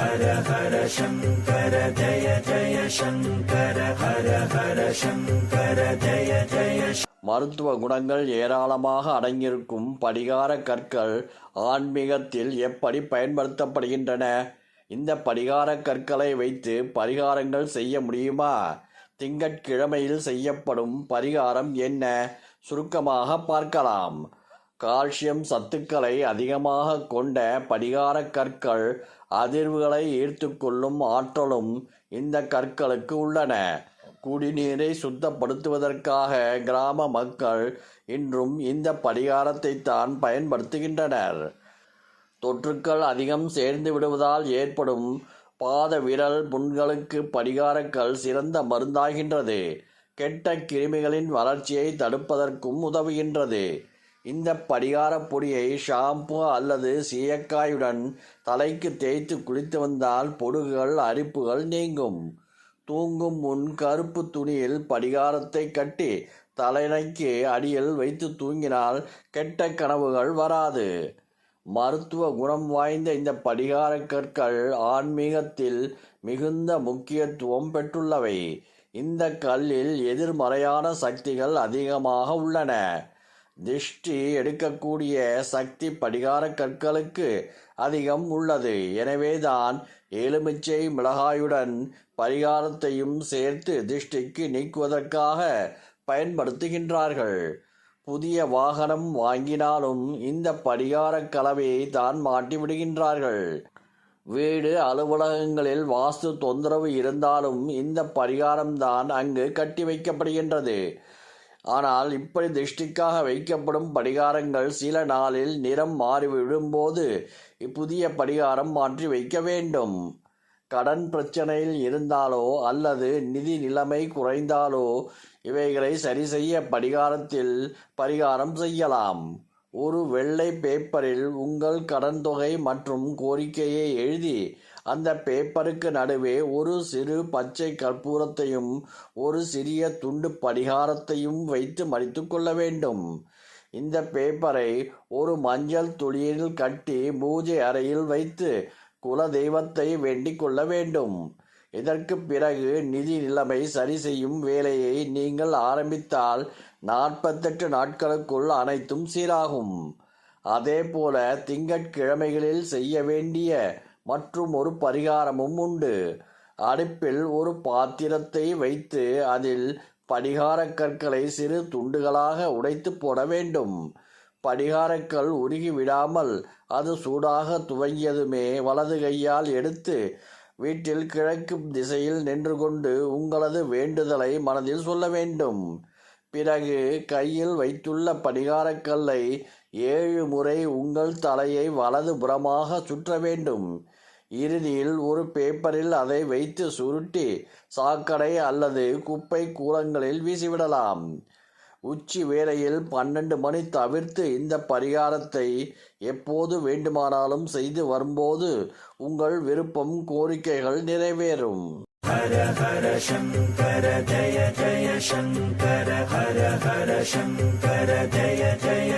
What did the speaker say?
ஹர ஹர சங்கர ஜய ஜய சங்கர ஹர ஹர சங்கர ஜய ஜய மருத்துவ குணங்கள் ஏராளமாக அடங்கியிருக்கும் படிகார கற்கள் ஆன்மீகத்தில் எப்படி பயன்படுத்தப்படுகின்றன? இந்த படிகார கற்களை வைத்து பரிகாரங்கள் செய்ய முடியுமா? திங்கட்கிழமையில் செய்யப்படும் பரிகாரம் என்ன? சுருக்கமாக பார்க்கலாம். கால்சியம் சத்துக்களை அதிகமாக கொண்ட படிகார கற்கள் அதிர்வுகளை ஈர்த்துக்கொள்ளும் ஆற்றலும் இந்த கற்களுக்கு உள்ளன. குடிநீரை சுத்தப்படுத்துவதற்காக கிராம மக்கள் இன்றும் இந்த படிகாரத்தை தான் பயன்படுத்துகின்றனர். தொற்றுக்கள் அதிகம் சேர்ந்து விடுவதால் ஏற்படும் பாத விரல் புண்களுக்கு படிகாரக்கல் சிறந்த மருந்தாகின்றது. கெட்ட கிருமிகளின் வளர்ச்சியை தடுப்பதற்கும் உதவுகின்றது. இந்த பரிகார பொடியை ஷாம்பு அல்லது சீயக்காயுடன் தலைக்கு தேய்த்து குளித்து வந்தால் பொடுகுகள் அரிப்புகள் நீங்கும். தூங்கும் முன் கருப்பு துணியில் படிகாரத்தை கட்டி தலைநைக்கு அடியில் வைத்து தூங்கினால் கெட்ட கனவுகள் வராது. மருத்துவ குணம் வாய்ந்த இந்த பரிகார கற்கள் ஆன்மீகத்தில் மிகுந்த முக்கியத்துவம் பெற்றுள்ளவை. இந்த கல்லில் எதிர்மறையான சக்திகள் அதிகமாக உள்ளன. திஷ்டி எடுக்கக்கூடிய சக்தி படிகார கற்களுக்கு அதிகம் உள்ளது. எனவேதான் எலுமிச்சை மிளகாயுடன் பரிகாரத்தையும் சேர்த்து திஷ்டிக்கு நீக்குவதற்காக பயன்படுத்துகின்றார்கள். புதிய வாகனம் வாங்கினாலும் இந்த படிகார கலவையை தான் மாட்டி விடுகின்றார்கள் வீடு அலுவலகங்களில் வாஸ்து தொந்தரவு இருந்தாலும் இந்த பரிகாரம்தான் அங்கு கட்டி வைக்கப்படுகின்றது. ஆனால் இப்படி திருஷ்டிக்காக வைக்கப்படும் படிகாரங்கள் சில நாளில் நிறம் மாறிவிடும்போது புதிய படிகாரம் மாற்றி வைக்க வேண்டும். கடன் பிரச்சனையில் இருந்தாலோ அல்லது நிதி நிலைமை குறைந்தாலோ இவைகளை சரி செய்ய படிகாரத்தில் பரிகாரம் செய்யலாம். ஒரு வெள்ளை பேப்பரில் உங்கள் கடன் தொகை மற்றும் கோரிக்கையை எழுதி அந்த பேப்பருக்கு நடுவே ஒரு சிறு பச்சை கற்பூரத்தையும் ஒரு சிறிய துண்டு படிகாரத்தையும் வைத்து மடித்து கொள்ள வேண்டும். இந்த பேப்பரை ஒரு மஞ்சள் துளியில் கட்டி பூஜை அறையில் வைத்து குல தெய்வத்தை வேண்டிக் கொள்ள வேண்டும். இதற்கு பிறகு நிதி நிலைமை சரி செய்யும் வேலையை நீங்கள் ஆரம்பித்தால் நாற்பத்தெட்டு நாட்களுக்குள் அனைத்தும் சீராகும். அதே போல திங்கட்கிழமைகளில் செய்ய வேண்டிய மற்றும் ஒரு பரிகாரமும் உண்டு. அடுப்பில் ஒரு பாத்திரத்தை வைத்து அதில் படிகார கற்களை சிறு துண்டுகளாக உடைத்து போட வேண்டும். படிகாரக்கல் உருகி விடாமல் அது சூடாக துவங்கியதுமே வலது கையால் எடுத்து வீட்டில் கிழக்கு திசையில் நின்று கொண்டு உங்களது வேண்டுதலை மனதில் சொல்ல வேண்டும். பிறகு கையில் வைத்துள்ள படிகாரக்கல்லை ஏழு முறை உங்கள் தலையை வலது புறமாக சுற்ற வேண்டும். இறுதியில் ஒரு பேப்பரில் அதை வைத்து சுருட்டி சாக்கடை அல்லது குப்பை கூலங்களில் வீசிவிடலாம். உச்சி வேளையில் பன்னெண்டு மணி தவிர்த்து இந்த பரிகாரத்தை எப்போது வேண்டுமானாலும் செய்து வரும்போது உங்கள் விருப்பம் கோரிக்கைகள் நிறைவேறும். ஹர ஹர சங்கர ஜய ஜய சங்கர ஹர ஹர சங்கர ஜய ஜய